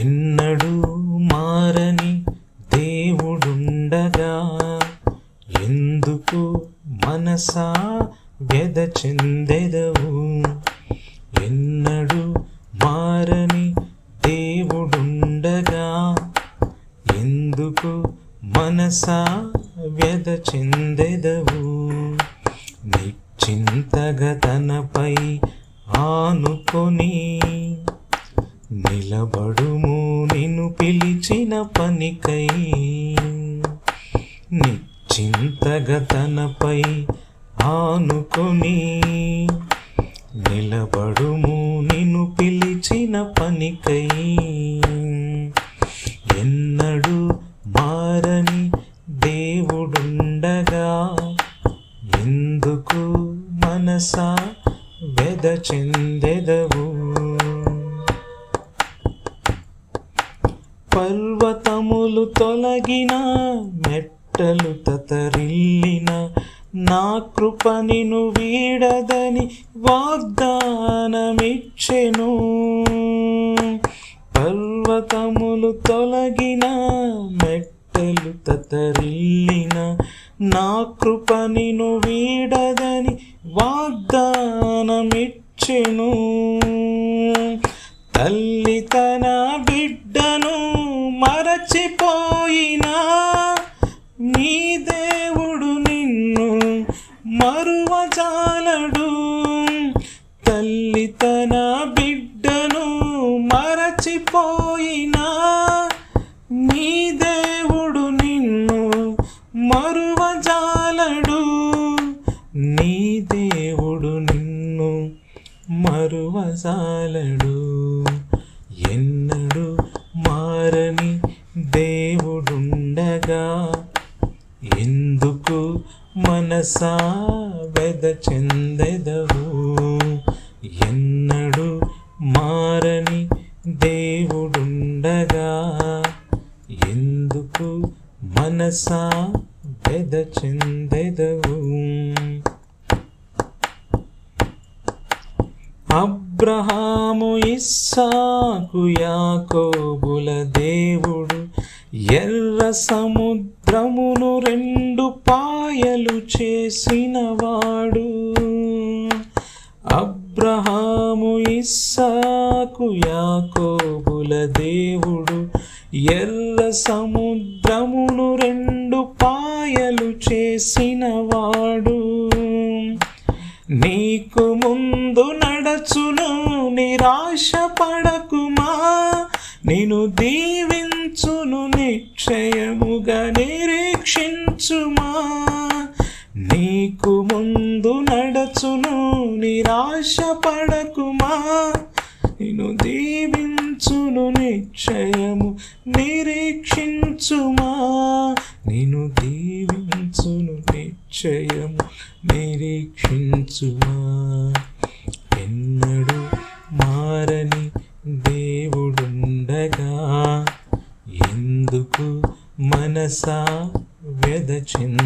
ఎన్నడూ మారని దేవుడుండగా ఎందుకు మనసా వ్యధ చెందెదవు. ఎన్నడూ మారని దేవుడుండగా ఎందుకు మనసా వ్యధ చెందెదవు. నిశ్చింతగా తనపై ఆనుకొని నిలబడుము నిన్ను పిలిచిన పనికై. నిశ్చింతగా తనపై ఆనుకొని నిలబడుము నిన్ను పిలిచిన పనికై. ఎన్నడు మారని దేవుడుండగా ఎందుకు మనసా వెద చెందెదవు పర్వతములు తొలగిన మెట్టలు తతరిల్లిన నా కృప నిను వీడదని వాగ్దానమిచ్చెను. పర్వతములు తొలగిన మెట్టలు తతరిల్లిన నా కృప నిను వీడదని వాగ్దానమిచ్చెను. తల్లి మరువజాలడు. తల్లి తన బిడ్డను మరచిపోయినా నీ దేవుడు నిన్ను మరువజాలడు. నీ దేవుడు నిన్ను మరువజాలడు. ఎన్నడు మారని దేవుడుండగా. ఎందుకు మనసా వెద చెందెదవు. ఎన్నడు మారని దేవుడుండగా. ఎందుకు మనసా వెద చెందెదవు? అబ్రహాము ఇస్సాకు యాకోబుల దేవుడు ఎర్ర సముద్ర సముద్రమును రెండు పాయలు చేసినవాడు అబ్రహాము ఇస్సాకు యాకోబుల దేవుడు. ఎర్ర సముద్రమును రెండు పాయలు చేసినవాడు. నీకు ముందు నడచును నిరాశ పడకుమా నేను దీవించును నిశ్చయముగా నిరీక్షించుమా? నీకు ముందు నడచును నిరాశ పడకుమా నేను దీవించును నిశ్చయము నిరీక్షించుమా? నేను దీవించును నిశ్చయము నిరీక్షించుమా? మనసా వెదచిందెదవు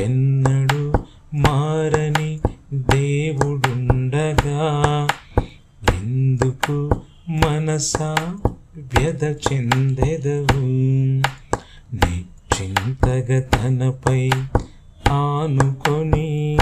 ఎన్నడు మారని దేవుడుండగా. ఎందుకు మనసా వ్యధ చెందెదవు? నిశ్చింతగా తనపై ఆనుకొని